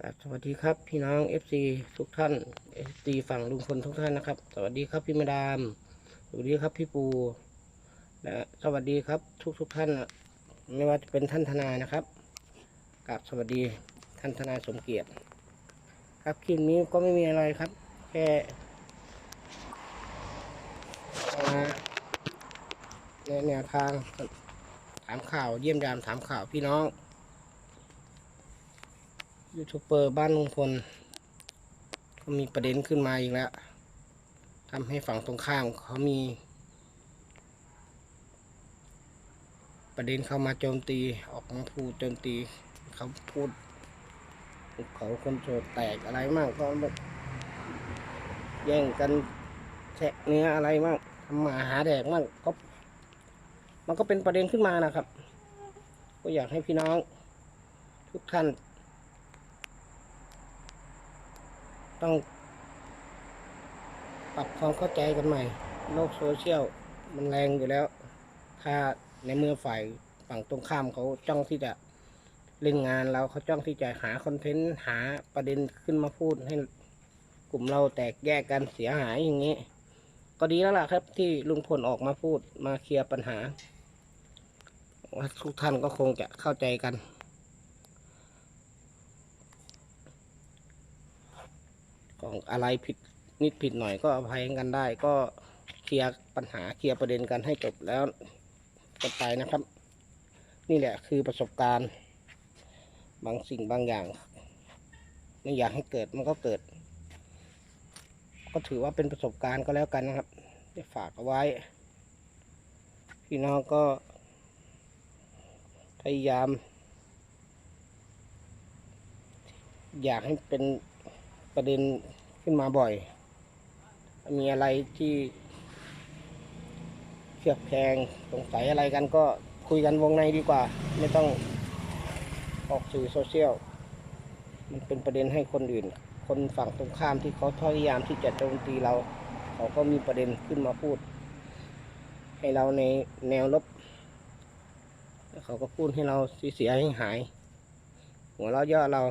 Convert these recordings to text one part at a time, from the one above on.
กับสวัสดีครับพี่น้อง FC ทุกท่าน FC ฝั่งลุงพลทุกท่านนะครับ สวัสดีครับพี่มาดาม สวัสดีครับพี่ปูและสวัสดีครับทุกทุกท่านนะไม่ว่าจะเป็นท่านทนายนะครับกับสวัสดีท่านทนายสมเกียรติ ครับคลิปนี้ก็ไม่มีอะไรครับ แค่ในแนวทางถามข่าวเยี่ยมยามถามข่าวพี่น้อง ยูทูบเบอร์บ้านลุงพลก็มีประเด็นขึ้นมาอีกแล้วทำให้ฝั่งตรงข้ามเขามี ประเด็นเข้ามาโจมตีออกมาพูดโจมตีเขาพูดเขาคนโจแตกอะไรมากก็แบบแย่งกันแทะเนื้ออะไรมากทำมาหาแดกมากก็มันก็เป็นประเด็นขึ้นมานะครับ ก็อยากให้พี่น้อง ทุกท่าน ต้อง ปรับความเข้าใจกันใหม่ โลกโซเชียลมันแรงอยู่แล้ว ถ้าในเมื่อฝ่ายฝั่งตรงข้ามเขาจ้องที่จะเล่นงานเราเขาจ้องที่จะหาคอนเทนต์หาประเด็นขึ้นมาพูดให้กลุ่มเราแตกแยกกันเสียหายอย่างนี้ ก็ดีแล้วล่ะครับที่ลุงพลออกมาพูดมาเคลียร์ปัญหาว่าทุกท่านก็คงจะเข้าใจกัน ของอะไรผิดนิดผิดหน่อยก็อภัยกันได้ ก็เคลียร์ปัญหาเคลียร์ประเด็นกันให้จบแล้วกันไปนะครับ นี่แหละคือประสบการณ์ บางสิ่งบางอย่าง ไม่อยากให้เกิดมันก็เกิด ก็ถือว่าเป็นประสบการณ์ก็แล้วกันนะครับจะฝากเอาไว้ พี่น้องก็ พยายาม อยากให้เป็น ประเด็นขึ้นมาบ่อย มีอะไรที่เครือบแคลงสงสัยอะไรกันก็คุยกันวงในดีกว่า ไม่ต้องออกสื่อโซเชียลมันเป็นประเด็นให้คนอื่น คนฝั่งตรงข้ามที่เขาพยายามที่จะโจมตีเรา เขาก็มีประเด็นขึ้นมาพูด ให้เราในแนวลบแล้วเขาก็พูดให้เราเสียหาย หัวเราะเย่อเรา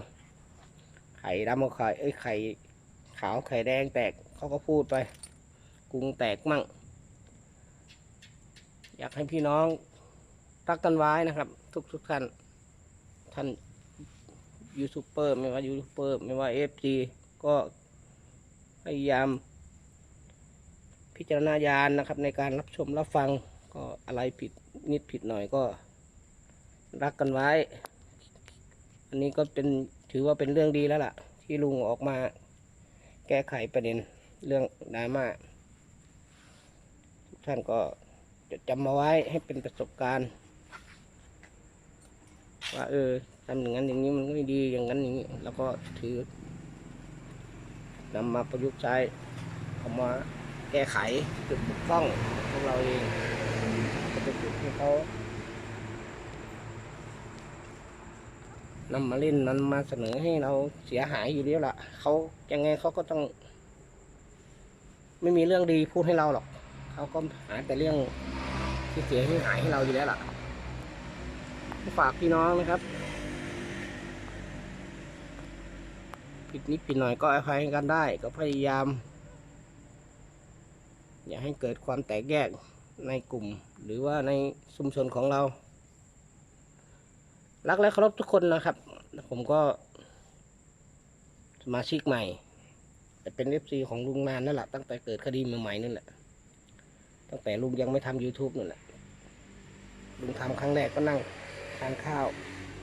ไข่ดำกับไข่เอ้ยไข่ขาวไข่แดงแตกเขาก็พูดไปกรุงแตกมั่ง อยากให้พี่น้องรักกันไว้นะครับ ทุกทุกท่านท่านยูทูบเบอร์ไม่ว่ายูทูบเบอร์ไม่ว่าเอฟซีก็พยายาม พิจารณาญาณนะครับ ในการรับชมรับฟังก็อะไรผิดนิดผิดหน่อยก็รักกันไว้ อันนี้ก็เป็น ถือว่าเป็นเรื่องดีแล้วล่ะ ที่ลุงออกมา แก้ไขประเด็นเรื่องดราม่าทุกท่านก็จดจำมาไว้ให้เป็นประสบการณ์ ว่าเออทำอย่างนั้นอย่างนี้มันก็ไม่ดีอย่างนั้นอย่างนี้ แล้วก็ถือนำมาประยุกต์ใช้เอามาแก้ไขจุดบกพร่องของเราเองเป็นจุดที่เขา นำมาเล่นนมาเสนอให้เราเสียหายอยู่แล้วล่ะเขายังไงเขาก็ต้อง ไม่มีเรื่องดีพูดให้เราหรอกเขาก็หาแต่เรื่องที่เสียให้หายให้เราอยู่แล้วล่ะฝากพี่น้องนะครับ ผิดนิดผิดหน่อยก็อภัยกันได้ ก็พยายาม อย่าให้เกิดความแตกแยกในกลุ่ม หรือว่าในชุมชนของเรา รักและเคารพทุกคนนะครับ ผมก็ สมาชิกใหม่แต่เป็นเอฟซีของลุงนานนั่นแหละตั้งแต่เกิดคดีใหม่ๆนั่นแหละ ตั้งแต่ลุงยังไม่ทำ YouTube นั่นแหละ ลุงทำครั้งแรกก็นั่งทานข้าว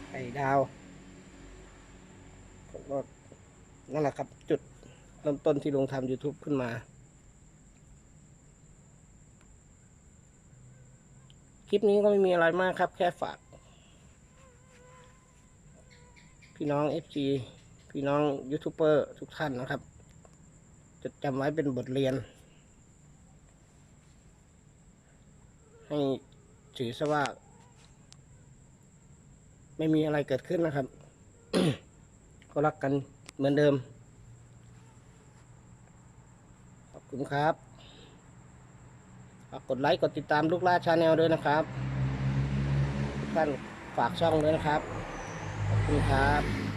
ไข่ดาวผมก็นั่นแหละครับ จุดเริ่มต้นที่ลุงทำ YouTube ขึ้นมา คลิปนี้ก็ไม่มีอะไรมากครับ แค่ฝาก พี่น้อง FC พี่น้องยูทูบเบอร์ทุกท่านนะครับ จดจำไว้เป็นบทเรียน ให้ถือซะว่า ไม่มีอะไรเกิดขึ้นนะครับ ก็รักกันเหมือนเดิม ขอบคุณครับฝากกดไลค์ กดติดตามลูกล่าชาแนลด้วยนะครับท่านฝากช่องด้วยนะครับ ขอบคุณครับ